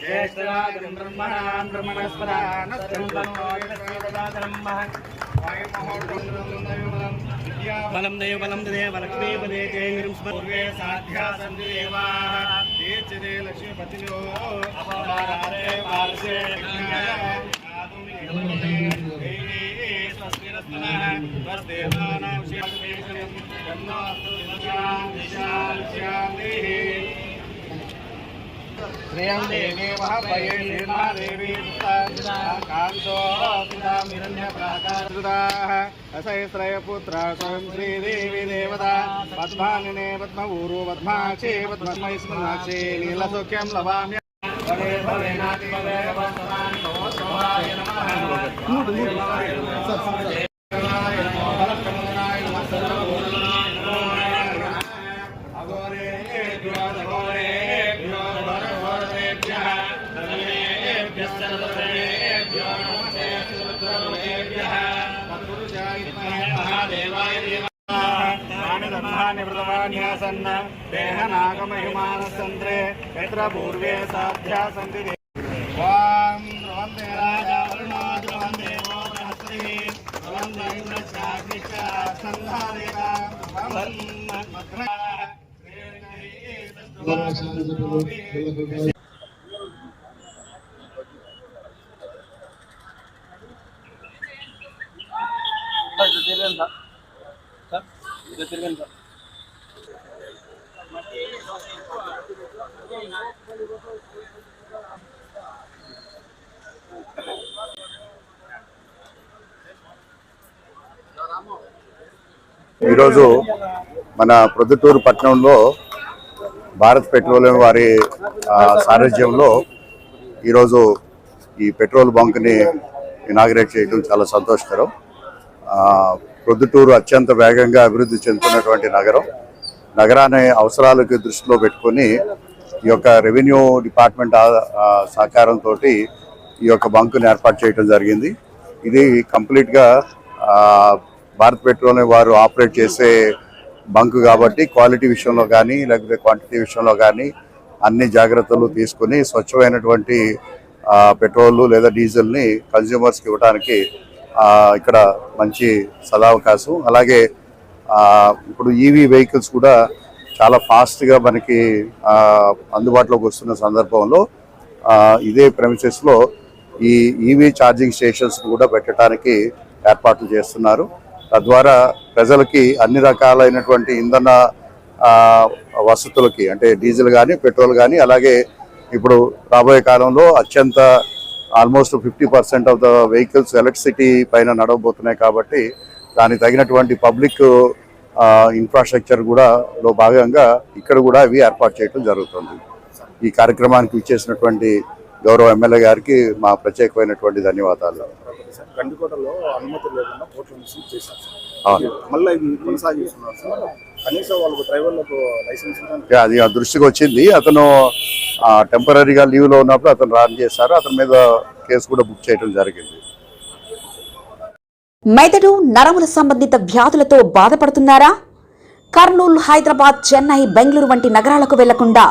జ్యేష్ఠరాజం బ్రహ్మణాం బలం దయ బలం దేవ లక్ష్మీపదే జయంగిరిం పూర్వే సాధ్యా సంతి దేవాః తీర్చిదే లక్ష్మీపతిలో అపరాధే పార్శ్వే असहस्रयपुत्र स्वयं श्रीदेवी देवता पद्मानिने पद्मभूरो पद्माक्षे पद्मस्मै स्मृणाक्षे नीलसौख्यं लवाम्य भवे भवे नाति भवे నమః ्रतवान्यासन्न देहनागमहिमानसन्त्रे यत्र पूर्वे साध्या सन्ति वां ध्रुवन्ते राजा वरुणो ध्रुवन् देवो बृहस्पतिः ध्रुवन्ते इन्द्रश्चाग्निश्च सन्धारेणा ఈరోజు మన ప్రొద్దుటూరు పట్టణంలో భారత్ పెట్రోలియం వారి సారథ్యంలో ఈరోజు ఈ పెట్రోల్ బంక్ని ఇనాగ్రేట్ చేయడం చాలా సంతోషకరం. ప్రొద్దుటూరు అత్యంత వేగంగా అభివృద్ధి చెందుతున్నటువంటి నగరం. నగరాన్ని అవసరాలకు దృష్టిలో పెట్టుకొని ఈ యొక్క రెవెన్యూ డిపార్ట్మెంట్ సహకారంతో ఈ యొక్క బంకుని ఏర్పాటు చేయడం జరిగింది. ఇది కంప్లీట్గా భారత్ పెట్రోలియం వారు ఆపరేట్ చేసే బంక్ కాబట్టి క్వాలిటీ విషయంలో కానీ లేకపోతే క్వాంటిటీ విషయంలో కానీ అన్ని జాగ్రత్తలు తీసుకుని స్వచ్ఛమైనటువంటి పెట్రోల్ లేదా డీజిల్ని కన్జ్యూమర్స్కి ఇవ్వడానికి ఇక్కడ మంచి సదావకాశం. అలాగే ఇప్పుడు ఈవీ వెహికల్స్ కూడా చాలా ఫాస్ట్గా మనకి అందుబాటులోకి వస్తున్న సందర్భంలో ఇదే ప్రెమిసెస్లో ఈ ఈవీ ఛార్జింగ్ స్టేషన్స్ కూడా పెట్టడానికి ఏర్పాట్లు చేస్తున్నారు. తద్వారా ప్రజలకి అన్ని రకాలైనటువంటి ఇంధన వసతులకి అంటే డీజిల్ కానీ పెట్రోల్ కానీ అలాగే ఇప్పుడు రాబోయే కాలంలో అత్యంత almost fifty percent of the vehicles electricity పైన నడవబోతున్నాయి కాబట్టి దానికి తగినటువంటి పబ్లిక్ ఇన్ఫ్రాస్ట్రక్చర్ కూడా లో భాగంగా ఇక్కడ కూడా ఇవి ఏర్పాటు చేయడం జరుగుతుంది. ఈ కార్యక్రమానికి ఇచ్చేసినటువంటి గౌరవ ఎమ్మెల్యే గారికి మా ప్రత్యేకమైనటువంటి ధన్యవాదాలు. గండికోటలో అనుమతి లేకుండా కోట్లు రిసీవ్ చేశారు సార్. అవును. మళ్ళీ ఇది కొనసాగిస్తున్నారు సార్. కనీసం వాళ్ళకు డ్రైవర్లకు లైసెన్స్ ఇవ్వడానికి అంటే అది ఆ దృష్టికి వచ్చింది. అతను టెంపరీగా లీవ్లో ఉన్నప్పుడు అతను రాన్ చేశారు. అతని మీద కేసు కూడా బుక్ చేయడం జరిగింది. మెదడు నరముల సంబంధిత వ్యాధులతో బాధపడుతున్నారా? కర్నూలు హైదరాబాద్ చెన్నై బెంగళూరు వంటి నగరాలకు వెళ్ళకుండా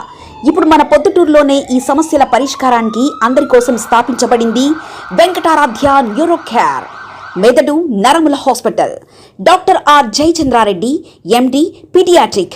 ఇప్పుడు మన పొద్దుటూరులోనే ఈ సమస్యల పరిష్కారానికి అందరి కోసం స్థాపించబడింది వెంకటారాధ్య న్యూరో కేర్ మెదడు నరముల hospital. Doctor R Jayachandra Reddy MD pediatric.